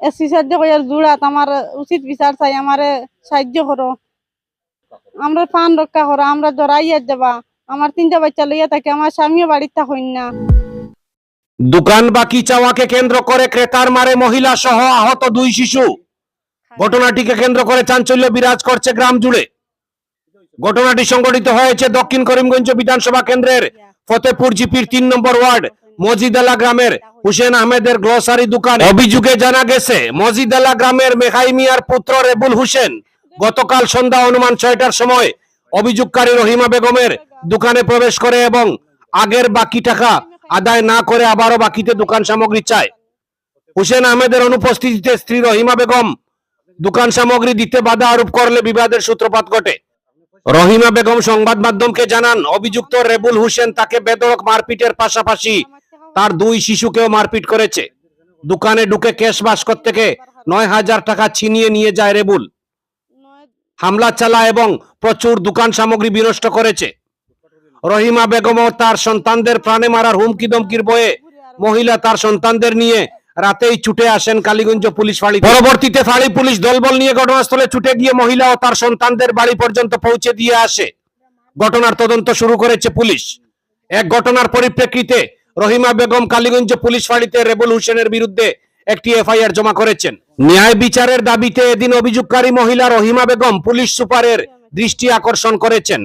সাহায্য আমার উচিত বিচার চাই, আমারে সাহায্য করো। আমরা পান রক্ষা করো, আমরা জড়াইয়া আমার তিনটা বাচ্চা লইয়া থাকে, আমার না। দোকান বাকি চাওয়াকে কেন্দ্র করে ক্রেতার মারে মহিলা সহ আহত দুই শিশু। ঘটনাটিকে কেন্দ্র করে চাঞ্চল্য বিরাজ করছে গ্রাম জুড়ে। ঘটনাটি সংঘটিত হয়েছে দক্ষিণ করিমগঞ্জ বিধানসভা কেন্দ্রের ফতেপুর জিপির তিন নম্বর ওয়ার্ড। মজিদালা গ্রামের হুসেন আহমেদের গ্রোসারি দোকান অভিযোগে জানা গেছে, মজিদালা গ্রামের মেঘাই মিয়ার পুত্র রেবুল হোসেন গতকাল সন্ধ্যা অনুমান ছয়টার সময় অভিযোগকারী রহিমা বেগমের দোকানে প্রবেশ করে এবং আগের বাকি টাকা আদায় না করে আবারও বাকিতে দোকান সামগ্রী চায়। হুসেন আহমেদের অনুপস্থিতিতে স্ত্রী রহিমা বেগম দোকান সামগ্রী দিতে বাধা আরোপ করলে বিবাদের সূত্রপাত ঘটে। রহিমা বেগম সংবাদ মাধ্যমকে জানান, অভিযুক্ত রেবুল হোসেন তাকে বেদরক মারপিটের পাশাপাশি তার দুই শিশুকেও মারপিট করেছে। দোকানে ঢুকে ক্যাশ বাস্কট থেকে নয় হাজার টাকা ছিনিয়ে নিয়ে যায় রেবুল। হামলা চালা এবং প্রচুর দোকান সামগ্রী বিনষ্ট করেছে। রহিমা বেগম তার সন্তানদের প্রাণে মারার হুমকি দমকির বয়ে মহিলা তার সন্তানদের নিয়ে রাতেই ছুটে আসেন কালীগঞ্জ পুলিশ ফাঁড়ি পরবর্তীতে ফাঁড়ি পুলিশ দলবল নিয়ে ঘটনাস্থলে ছুটে গিয়ে মহিলা ও তার সন্তানদের বাড়ি পর্যন্ত পৌঁছে দিয়ে আসে। ঘটনার তদন্ত শুরু করেছে পুলিশ। এক ঘটনার পরিপ্রেক্ষিতে রহিমা বেগম কালীগঞ্জ পুলিশ ফাঁড়িতে রেবুল হোসেনের বিরুদ্ধে একটি এফআইআর জমা করেছেন। ন্যায় বিচারের দাবিতে এদিন অভিযোগকারী মহিলা রহিমা বেগম পুলিশ সুপারের দৃষ্টি আকর্ষণ করেছেন।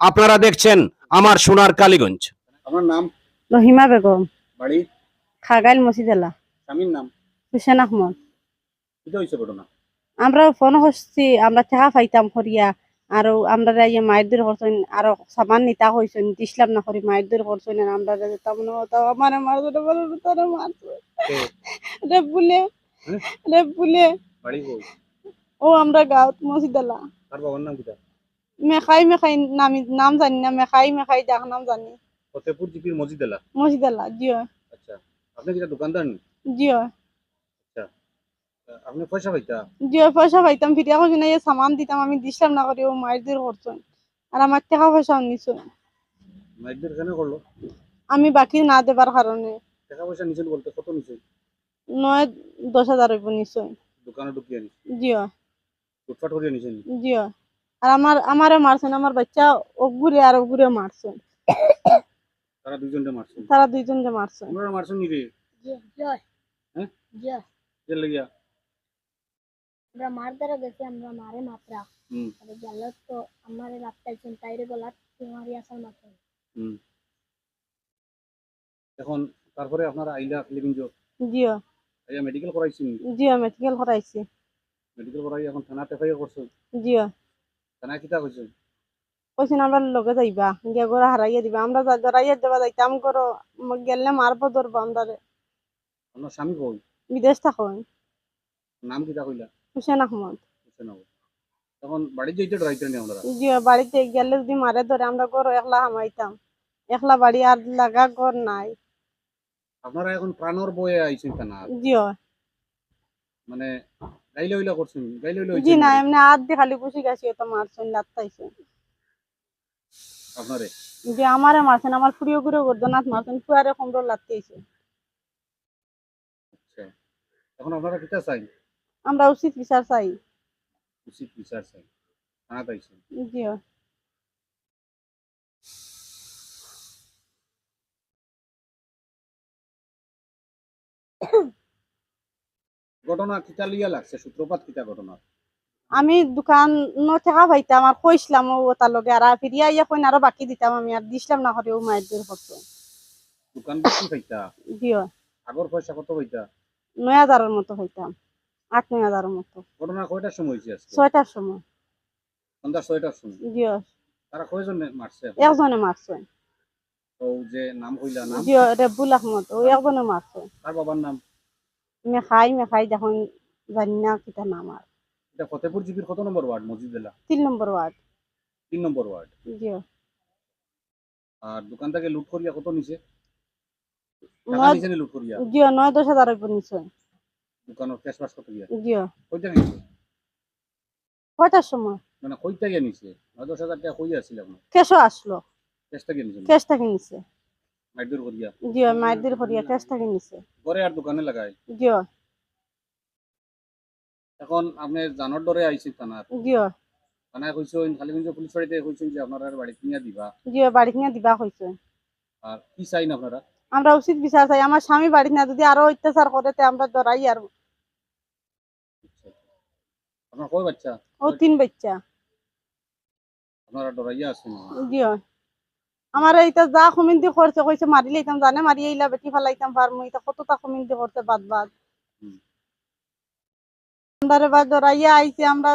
আপনারা দেখছেন আমার সোনার কালীগঞ্জ। আপনার নাম? রহিমা বেগম। বাড়ি? খাগাইল মসজিদালা। স্বামীর নাম? হুসেন আহমদ। কিটা হয়েছে ঘটনা? আমরা ফোন করছি আমরা টাকা পাইতাম করিয়া। আর আমরা ইয়ে মায়ের দূর করছেন আর সামান নিতা হয়েছেন দিসলাম না করি মায়ের দূর করছেন আর আমরা যেতাম না আমার মারছে বলে তারা মারছে রে বুলে? রে বুলে ও আমরা গাঁৱত মসজিদালা তার বাবার নাম কিটা মেখাই মেখাই নামি নাম জানি না মেখাই মেখাই ডাক নাম জানি। ফতেপুর জিপির মসজিদ এলা মসজিদালা জিও। আচ্ছা। আপনি কিটা দোকানদার নি? জিও। আপনি পয়সা পাইতা জিও পয়সা পাইতাম ফিরিয়া করছি না সামান দিতাম আমি দিসলাম না করি ও মায়ের দূর করছেন আর আমার টাকা পয়সা নিছো মাইকদের এখানে করল? আমি বাকি না দেবার কারণে। টাকা পয়সা নিছেন বলতে কত নিছেন নয় দশ হাজার হইব নিশ্চয় দোকানে ঢুকিয়ে নিছে জিও লুটফাট করিয়ে নিছেন? জিও আর আমার আমারে মারছেন আমার বাচ্চা অগুরে আর অগুরে মারছেন। তারা দুইজনকে মারছেন? তারা দুইজনকে মারছেন। আপনারা মারছেন নি রে হ্যাঁ? জেল লাগিয়া? আমরা মার দ্বারা গেছি আমরা মারে মাত্রা। হুম। আর গেল তো আমারে লাপটাইছেন তাইরে গলা তোমারই আসার মাত্র। হুম। এখন তারপরে আপনারা আইলা লিভিং জব জিও। আইয়া মেডিকেল করাইছেন জিও মেডিকেল করাইছি। মেডিকেল করাই এখন থানাতে এফআইআর করছেন জিও। থানায় কিতা কইছেন? কইছেন আমরা লগে যাইবা গিয়া গোড়া হারাইয়া দিবা। আমরা জড়াইয়া যাবা যাইতাম করো গেলে মারবো ধরবো আমরা আপনার স্বামী কই? বিদেশ থাকো। নাম কিতা কইলা? হুসেন আহমদ। তখন বাড়ি যাইতে ডরাইতেন নি আপনারা জিও বাড়িতে গেলে যদি মারে ধরে আমরা ঘর একলা হামাইতাম। একলা বাড়ি আর লাগা ঘর নাই। আপনারা এখন প্রাণর বয়ে আইছেন থানা জিও মানে গাইলে হইলা করছেন? গাইলে হইলা জি না এমনি হাত দিয়ে খালি গেছি তো মারছেন লাত্তাইছেন। আপনারে? যে আমারে মারছেন আমার ঘুরে গর্দনাথ মারছেন ফুয়ারে কমরো লাত্তাইছে। আচ্ছা। এখন আপনারা কিতা চাই? আমরা উচিত বিচার চাই। উচিত বিচার চাই। থানাতে আইছেন জিও ঘটনা লিয়া লাগছে? সূত্রপাত কিতা ঘটনা আমি দোকান ন টাকা পাইতাম আর কইসলাম ও তার লগে আর ফিরিয়া ইয়া কইন আরও বাকি দিতাম আমি আর দিসলাম না করে ও মায়ের দূর করতো দোকান বেশি পাইতা জিও আগর পয়সা কত পাইতা নয় হাজারের মতো হইতাম আট নয় হাজারের মতো। ঘটনা কয়টার সময় হয়েছে ছয়টার সময়। সন্ধ্যা ছয়টার সময়? জিও তারা কয়জন মারছে? একজনে মারছে। ও যে নাম কইলা নাম জিও রেবুল আহমদ ও একজনে মারছে। তার বাবার নাম? মেখাই মেখাই দেখুন জানি না কিতা নাম আর। এটা ফতেপুর জিপির কত নম্বর ওয়ার্ড মসজিদেলা তিন নম্বর ওয়ার্ড। তিন নম্বর ওয়ার্ড। জিও আর দোকান থেকে লুট করিয়া কত নিছে? টাকা নিছে লুট করিয়া? জিও নয় দশ হাজার দোকানের ক্যাশ বাস কত গিয়া জিও কইটা নিছে কয়টার সময়? মানে কইটা গিয়া নিছে নয় দশ হাজার টাকা কই আসছিল আপনার কেসও আসলো ক্যাশটা গিয়ে নিছে কেস থেকে নিছে। মাইদুর করিয়া জিও মায়ের দূর করিয়া কেস থেকে নিছে। পরে আর দোকানে লাগায়। জিও এখন আপনি জানোর ডরে আইছি থানার জিও থানায় কইছেন খালিগঞ্জ পুলিশ বাড়িতে কইছেন যে আপনারা বাড়ি কিনা দিবা। জিও বাড়ি কিনে দিবা হয়েছে আর কি চাইন আপনারা? আমরা উচিত বিচার চাই। আমার স্বামী বাড়ি না যদি আরও অত্যাচার করে তে আমরা ডরাই আর আপনার কয় বাচ্চা? ও তিন বাচ্চা। আপনারা ডরাইয়া আছেন জিও আমার এইটা যা কমিন্দি করছে কইছে মারি লইতাম জানে মারি আইলা বেটি ফেলাইতাম পারমু এটা কতটা কমিন্দি করছে বাদ বাদ। আমরা ডরাইয়া আইছে আমরা